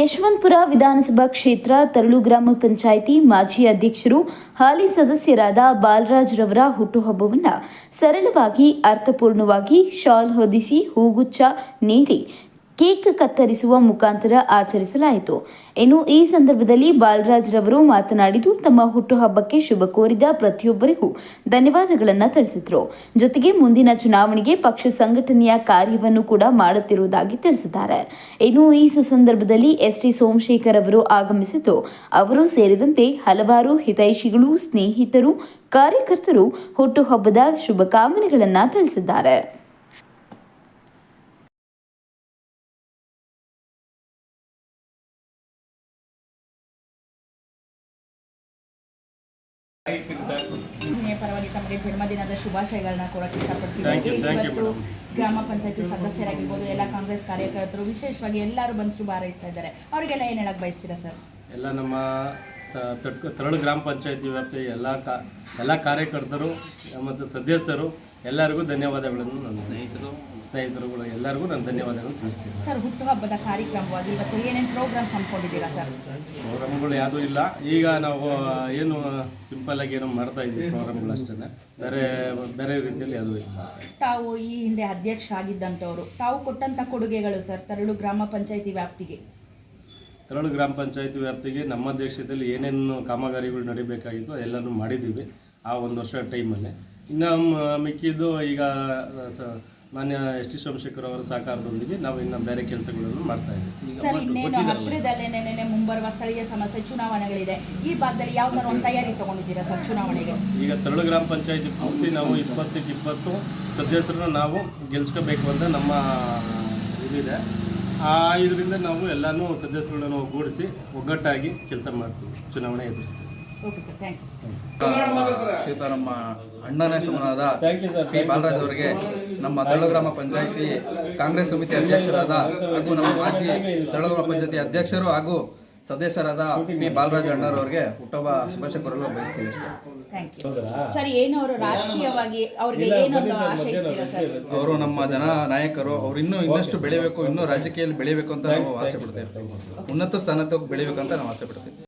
ಯಶವಂತಪುರ ವಿಧಾನಸಭಾ ಕ್ಷೇತ್ರ ತರಳು ಗ್ರಾಮ ಪಂಚಾಯಿತಿ ಮಾಜಿ ಅಧ್ಯಕ್ಷರು, ಹಾಲಿ ಸದಸ್ಯರಾದ ಬಾಲರಾಜ್ ರವರ ಹುಟ್ಟುಹಬ್ಬವನ್ನು ಸರಳವಾಗಿ, ಅರ್ಥಪೂರ್ಣವಾಗಿ ಶಾಲ್ ಹೊದಿಸಿ ಹೂಗುಚ್ಛ ನೀಡಿ ಕೇಕ್ ಕತ್ತರಿಸುವ ಮುಖಾಂತರ ಆಚರಿಸಲಾಯಿತು. ಇನ್ನು ಈ ಸಂದರ್ಭದಲ್ಲಿ ಬಾಲರಾಜ್ ರವರು ಮಾತನಾಡಿದು ತಮ್ಮ ಹುಟ್ಟುಹಬ್ಬಕ್ಕೆ ಶುಭ ಕೋರಿದ ಪ್ರತಿಯೊಬ್ಬರಿಗೂ ಧನ್ಯವಾದಗಳನ್ನು ತಿಳಿಸಿದರು. ಜೊತೆಗೆ ಮುಂದಿನ ಚುನಾವಣೆಗೆ ಪಕ್ಷ ಸಂಘಟನೆಯ ಕಾರ್ಯವನ್ನು ಕೂಡ ಮಾಡುತ್ತಿರುವುದಾಗಿ ತಿಳಿಸಿದ್ದಾರೆ. ಇನ್ನು ಈ ಸುಸಂದರ್ಭದಲ್ಲಿ ಎಸ್ಟಿ ಸೋಮಶೇಖರ್ ಅವರು ಆಗಮಿಸಿದ್ದು, ಅವರು ಸೇರಿದಂತೆ ಹಲವಾರು ಹಿತೈಷಿಗಳು, ಸ್ನೇಹಿತರು, ಕಾರ್ಯಕರ್ತರು ಹುಟ್ಟುಹಬ್ಬದ ಶುಭಕಾಮನೆಗಳನ್ನು ತಿಳಿಸಿದ್ದಾರೆ. ಪರವಾಗಿ ತಮಗೆ ಜನ್ಮದಿನದ ಶುಭಾಶಯಗಳನ್ನ ಕೊಡಕ್ಕೆ ಇಷ್ಟಪಡ್ತೀನಿ ಇವತ್ತು. ಗ್ರಾಮ ಪಂಚಾಯತಿ ಸದಸ್ಯರಾಗಿರ್ಬೋದು ಎಲ್ಲ ಕಾಂಗ್ರೆಸ್ ಕಾರ್ಯಕರ್ತರು ವಿಶೇಷವಾಗಿ ಎಲ್ಲರೂ ಬಂದು ಶುಭ ಹಾರೈಸ್ತಾ ಇದ್ದಾರೆ. ಅವರಿಗೆಲ್ಲ ಏನು ಹೇಳಕ್ ಬಯಸ್ತೀರಾ ಸರ್ ಎಲ್ಲ ನಮ್ಮ ತಡ್ಕ ತರಳು ಗ್ರಾಮ ಪಂಚಾಯತಿ ವ್ಯಾಪ್ತಿಯ ಎಲ್ಲ ಕಾ ಎಲ್ಲ ಕಾರ್ಯಕರ್ತರು ಮತ್ತು ಸದಸ್ಯರು ಎಲ್ಲರಿಗೂ ಧನ್ಯವಾದಗಳನ್ನು ನನ್ನ ಸ್ನೇಹಿತರು. ಸ್ನೇಹಿತರುಗಳು ಎಲ್ಲರಿಗೂ ನಾನು ಧನ್ಯವಾದಗಳನ್ನು ತಿಳಿಸ್ತೀನಿ. ಸರ್ ಹುಟ್ಟುಹಬ್ಬದ ಕಾರ್ಯಕ್ರಮವಾಗಿ ಇವತ್ತು ಏನೇನು ಪ್ರೋಗ್ರಾಮ್ಸ್ ಅನ್ಕೊಂಡಿದ್ದೀರಾ ಸರ್? ಪ್ರೋಗ್ರಾಮ್ಗಳು ಯಾವುದೂ ಇಲ್ಲ. ಈಗ ನಾವು ಏನು ಸಿಂಪಲ್ ಆಗಿ ಏನೋ ಮಾಡ್ತಾ ಇದ್ದೀವಿ ಪ್ರೋಗ್ರಾಮ್ಗಳು ಅಷ್ಟೇ ಬೇರೆ ಬೇರೆ ರೀತಿಯಲ್ಲಿ ಯಾವುದೂ ಇಲ್ಲ. ತಾವು ಈ ಹಿಂದೆ ಅಧ್ಯಕ್ಷ ಆಗಿದ್ದಂಥವ್ರು ತಾವು ಕೊಟ್ಟಂತ ಕೊಡುಗೆಗಳು ಸರ್ ತರಳು ಗ್ರಾಮ ಪಂಚಾಯಿತಿ ವ್ಯಾಪ್ತಿಗೆ? ತರಳು ಗ್ರಾಮ ಪಂಚಾಯತ್ ವ್ಯಾಪ್ತಿಗೆ ನಮ್ಮ ದೇಶದಲ್ಲಿ ಏನೇನು ಕಾಮಗಾರಿಗಳು ನಡಿಬೇಕಾಗಿತ್ತು ಅದೆಲ್ಲನೂ ಮಾಡಿದ್ದೀವಿ ಆ ಒಂದು ವರ್ಷ ಟೈಮಲ್ಲಿ. ಇನ್ನು ಮಿಕ್ಕಿದ್ದು ಈಗ ಸ ಮಾನ್ಯ ಎಸ್ ಟಿ ಸೋಮಶೇಖರ್ ಅವರ ಸಹಕಾರದೊಂದಿಗೆ ನಾವು ಇನ್ನು ಬೇರೆ ಕೆಲಸಗಳನ್ನು ಮಾಡ್ತಾ ಇದ್ದೀವಿ. ಸರ್ ಇನ್ನೇನು ಹತ್ತಿರದಲ್ಲೇನೆ ಮುಂಬರುವ ಸ್ಥಳೀಯ ಸಮಸ್ಯೆ ಚುನಾವಣೆಗಳಿದೆ. ಈ ಭಾಗದಲ್ಲಿ ಯಾವ ತಯಾರಿ ತಗೊಂಡಿದ್ದೀರಾ ಸರ್ ಚುನಾವಣೆಗೆ? ಈಗ ತರಳು ಗ್ರಾಮ ಪಂಚಾಯತಿ ಪೂರ್ತಿ ನಾವು ಇಪ್ಪತ್ತಕ್ಕೆ ಇಪ್ಪತ್ತು ಸದಸ್ಯರನ್ನ ನಾವು ಗೆಲ್ಸ್ಕೋಬೇಕು ಅಂತ ನಮ್ಮ ಇದಿದೆ. ಇದರಿಂದ ನಾವು ಎಲ್ಲನೂ ಸದಸ್ಯರುಗಳನ್ನು ಒಗ್ಗೂಡಿಸಿ ಒಗ್ಗಟ್ಟಾಗಿ ಕೆಲಸ ಮಾಡ್ತೀವಿ. ಚುನಾವಣೆ ಎದುರಿಸ್ತೀವಿ. ಓಕೆ ಸರ್ ಥ್ಯಾಂಕ್ ಯು ಶ್ರೀಯುತ ನಮ್ಮ ಅಣ್ಣನೇ ಸಮನಾದ thank you sir P Balraj ಅವರಿಗೆ ನಮ್ಮ ತರಳು ಗ್ರಾಮ ಪಂಚಾಯಿತಿ ಕಾಂಗ್ರೆಸ್ ಸಮಿತಿ ಅಧ್ಯಕ್ಷರಾದ ಹಾಗೂ ನಮ್ಮ ಮಾಜಿ ತರಳು ಗ್ರಾಮ ಪಂಚಾಯತಿ ಅಧ್ಯಕ್ಷರು ಹಾಗೂ ಸದಸ್ಯರಾದ ಪಿ ಬಾಲರಾಜ್ ಅಣ್ಣರವರಿಗೆ ಹುಟ್ಟುಹಬ್ಬ ಶುಭಾಶಯ ಕೋರಲು ಬಯಸ್ತೀವಿ ಥ್ಯಾಂಕ್ ಯು ಸರ್ ಏನು ಅವರು ರಾಜಕೀಯವಾಗಿ ಅವ್ರಿಗೆ ಏನೊಂದು ಆಶಯಿಸ್ತೀರಾ ಸರ್ ಅವರು ನಮ್ಮ ಜನ ನಾಯಕರು ಅವ್ರು ಇನ್ನೂ ಇನ್ನಷ್ಟು ಬೆಳಿಬೇಕು ಇನ್ನೂ ರಾಜಕೀಯದಲ್ಲಿ ಬೆಳಿಬೇಕು ಅಂತ ನಾವು ಆಸೆ ಪಡ್ತೇವೆ. ಉನ್ನತ ಸ್ಥಾನಕ್ಕೆ ಅಂತ ನಾವು ಆಸೆ ಪಡ್ತೀವಿ.